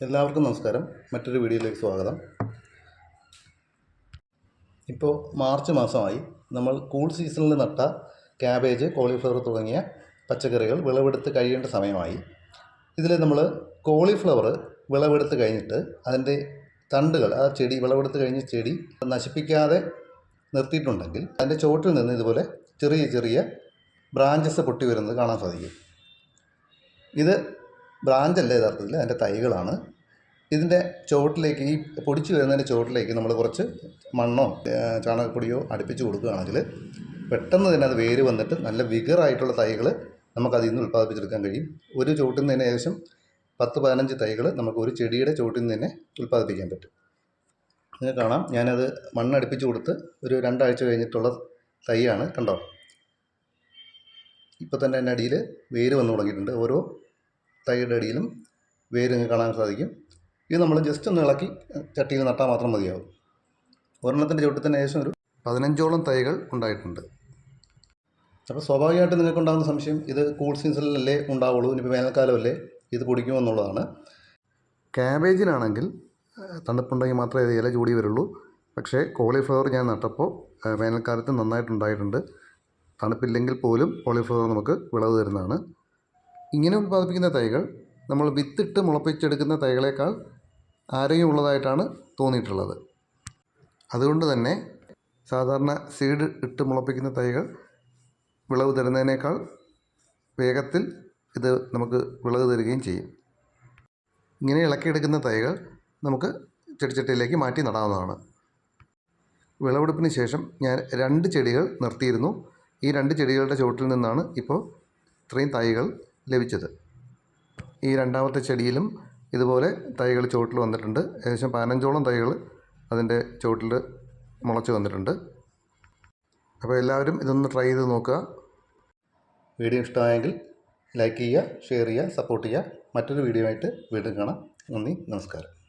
എല്ലാവർക്കും നമസ്കാരം. മറ്റൊരു വീഡിയോയിലേക്ക് സ്വാഗതം. ഇപ്പോൾ മാർച്ച് മാസമായി നമ്മൾ കൂൾ സീസണിൽ നട്ട ക്യാബേജ് കോളിഫ്ലവർ തുടങ്ങിയ പച്ചക്കറികൾ വിളവെടുത്ത് കഴിയേണ്ട സമയമായി. ഇതിൽ നമ്മൾ കോളിഫ്ലവർ വിളവെടുത്ത് കഴിഞ്ഞിട്ട് അതിന്റെ തണ്ടുകൾ ആ ചെടി വിളവെടുത്ത് കഴിഞ്ഞ ചെടി നശിപ്പിക്കാതെ നിർത്തിയിട്ടുണ്ടെങ്കിൽ അതിന്റെ ചോട്ടിൽ നിന്ന് ഇതുപോലെ ചെറിയ ചെറിയ ബ്രാഞ്ചസ് പൊട്ടി വരുന്നത് കാണാൻ സാധിക്കും. ഇത് ബ്രാഞ്ചല്ല യഥാർത്ഥത്തിൽ അതിന്റെ തൈകളാണ്. ഇതിന്റെ ചുവട്ടിലേക്ക് ഈ പൊടിച്ച് വരുന്നതിന്റെ ചുവട്ടിലേക്ക് നമ്മൾ കുറച്ച് മണ്ണോ ചാണകപ്പൊടിയോ അടുപ്പിച്ച് കൊടുക്കുകയാണെങ്കിൽ പെട്ടെന്ന് തന്നെ അത് വേര് വന്നിട്ട് നല്ല വിഗറായിട്ടുള്ള തൈകൾ നമുക്ക് അതിൽ നിന്ന് ഉൽപ്പാദിപ്പിച്ചെടുക്കാൻ കഴിയും. ഒരു ചുവട്ടിൽ നിന്ന് തന്നെ ഏകദേശം പത്ത് പതിനഞ്ച് തൈകൾ നമുക്ക് ഒരു ചെടിയുടെ ചുവട്ടിൽ നിന്ന് തന്നെ ഉൽപ്പാദിപ്പിക്കാൻ പറ്റും. നിങ്ങൾക്ക് കാണാം. ഞാനത് മണ്ണടുപ്പിച്ച് കൊടുത്ത് ഒരു രണ്ടാഴ്ച കഴിഞ്ഞിട്ടുള്ള തൈയാണ് കണ്ടോ? ഇപ്പോൾ തന്നെ അതിന്റെ അടിയിൽ വേര് വന്നു തുടങ്ങിയിട്ടുണ്ട്. ഓരോ തൈയുടെ അടിയിലും വേര് നിങ്ങൾക്ക് കാണാൻ സാധിക്കും. ഇത് നമ്മൾ ജസ്റ്റ് ഒന്ന് ഇളക്കി ചട്ടിയിൽ നട്ടാൽ മാത്രം മതിയാവും. ഒരെണ്ണത്തിന്റെ ചുവട്ടത്തിന് ശേഷം ഒരു പതിനഞ്ചോളം തൈകൾ ഉണ്ടായിട്ടുണ്ട്. അപ്പോൾ സ്വാഭാവികമായിട്ട് നിങ്ങൾക്ക് ഉണ്ടാകുന്ന സംശയം ഇത് കൂൾ സീസണിലല്ലേ ഉണ്ടാവുള്ളൂ ഇനിയിപ്പോൾ വേനൽക്കാലമല്ലേ ഇത് പൊടിക്കുമോ എന്നുള്ളതാണ്. ക്യാബേജിനാണെങ്കിൽ തണുപ്പുണ്ടെങ്കിൽ മാത്രമേ ഇത് ഇല ചൂടി വരുള്ളൂ. പക്ഷേ കോളിഫ്ലവർ ഞാൻ നട്ടപ്പോൾ വേനൽക്കാലത്ത് നന്നായിട്ടുണ്ടായിട്ടുണ്ട്. തണുപ്പില്ലെങ്കിൽ പോലും കോളിഫ്ലവർ നമുക്ക് വിളവ് തരുന്നതാണ്. ഇങ്ങനെ ഉൽപ്പാദിപ്പിക്കുന്ന തൈകൾ നമ്മൾ വിത്തിട്ട് മുളപ്പിച്ചെടുക്കുന്ന തൈകളേക്കാൾ ആരോഗ്യമുള്ളതായിട്ടാണ് തോന്നിയിട്ടുള്ളത്. അതുകൊണ്ട് തന്നെ സാധാരണ സീഡ് ഇട്ട് മുളപ്പിക്കുന്ന തൈകൾ വിളവ് തരുന്നതിനേക്കാൾ വേഗത്തിൽ ഇത് നമുക്ക് വിളവ് തരികയും ചെയ്യും. ഇങ്ങനെ ഇളക്കിയെടുക്കുന്ന തൈകൾ നമുക്ക് ചെടിച്ചട്ടിയിലേക്ക് മാറ്റി നടാവുന്നതാണ്. വിളവെടുപ്പിന് ശേഷം ഞാൻ രണ്ട് ചെടികൾ നിർത്തിയിരുന്നു. ഈ രണ്ട് ചെടികളുടെ ചുവട്ടിൽ നിന്നാണ് ഇപ്പോൾ ഇത്രയും തൈകൾ ലഭിച്ചത്. ഈ രണ്ടാമത്തെ ചെടിയിലും ഇതുപോലെ തൈകൾ ചുവട്ടിൽ വന്നിട്ടുണ്ട്. ഏകദേശം പതിനഞ്ചോളം തൈകൾ അതിന്റെ ചുവട്ടിൽ മുളച്ച് വന്നിട്ടുണ്ട്. അപ്പോൾ എല്ലാവരും ഇതൊന്ന് ട്രൈ ചെയ്ത് നോക്കുക. വീഡിയോ ഇഷ്ടമായെങ്കിൽ ലൈക്ക് ചെയ്യുക ഷെയർ ചെയ്യുക സപ്പോർട്ട് ചെയ്യുക. മറ്റൊരു വീഡിയോ ആയിട്ട് വീണ്ടും കാണാം. നന്ദി നമസ്കാരം.